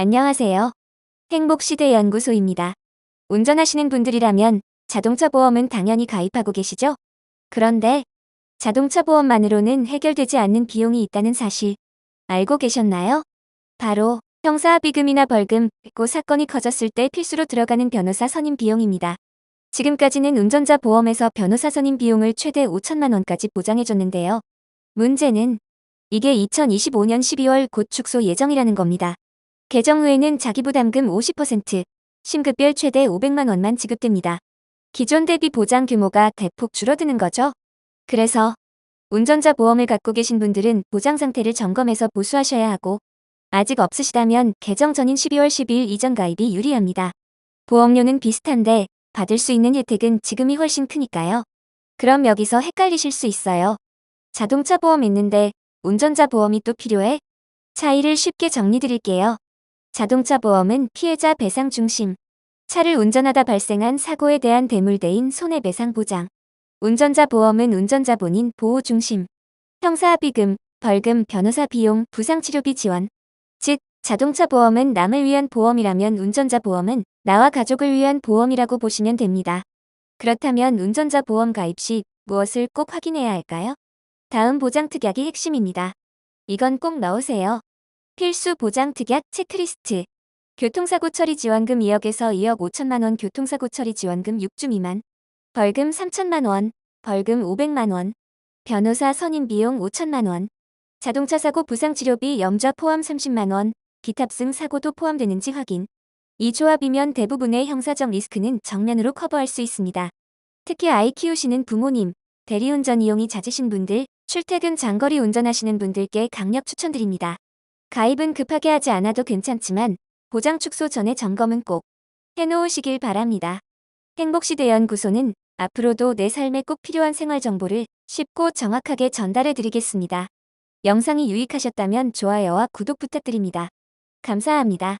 안녕하세요. 행복시대 연구소입니다. 운전하시는 분들이라면 자동차 보험은 당연히 가입하고 계시죠? 그런데 자동차 보험만으로는 해결되지 않는 비용이 있다는 사실 알고 계셨나요? 바로 형사합의금이나 벌금, 그리고 사건이 커졌을 때 필수로 들어가는 변호사 선임 비용입니다. 지금까지는 운전자 보험에서 변호사 선임 비용을 최대 5천만 원까지 보장해줬는데요. 문제는 이게 2025년 12월 곧 축소 예정이라는 겁니다. 개정 후에는 자기부담금 50%, 심급별 최대 500만 원만 지급됩니다. 기존 대비 보장 규모가 대폭 줄어드는 거죠. 그래서 운전자 보험을 갖고 계신 분들은 보장 상태를 점검해서 보수하셔야 하고 아직 없으시다면 개정 전인 12월 12일 이전 가입이 유리합니다. 보험료는 비슷한데 받을 수 있는 혜택은 지금이 훨씬 크니까요. 그럼 여기서 헷갈리실 수 있어요. 자동차 보험 있는데 운전자 보험이 또 필요해? 차이를 쉽게 정리드릴게요. 자동차 보험은 피해자 배상 중심. 차를 운전하다 발생한 사고에 대한 대물대인 손해배상 보장. 운전자 보험은 운전자 본인 보호 중심. 형사합의금, 벌금, 변호사 비용, 부상치료비 지원. 즉, 자동차 보험은 남을 위한 보험이라면 운전자 보험은 나와 가족을 위한 보험이라고 보시면 됩니다. 그렇다면 운전자 보험 가입 시 무엇을 꼭 확인해야 할까요? 다음 보장 특약이 핵심입니다. 이건 꼭 넣으세요. 필수 보장 특약 체크리스트. 교통사고 처리 지원금 2억에서 2억 5천만 원 교통사고 처리 지원금 6주 미만. 벌금 3천만 원, 벌금 500만 원. 변호사 선임 비용 5천만 원. 자동차 사고 부상 치료비 염좌 포함 30만 원. 비탑승 사고도 포함되는지 확인. 이 조합이면 대부분의 형사적 리스크는 정면으로 커버할 수 있습니다. 특히 아이 키우시는 부모님, 대리운전 이용이 잦으신 분들, 출퇴근 장거리 운전하시는 분들께 강력 추천드립니다. 가입은 급하게 하지 않아도 괜찮지만 보장 축소 전에 점검은 꼭 해놓으시길 바랍니다. 행복시대 연구소는 앞으로도 내 삶에 꼭 필요한 생활 정보를 쉽고 정확하게 전달해 드리겠습니다. 영상이 유익하셨다면 좋아요와 구독 부탁드립니다. 감사합니다.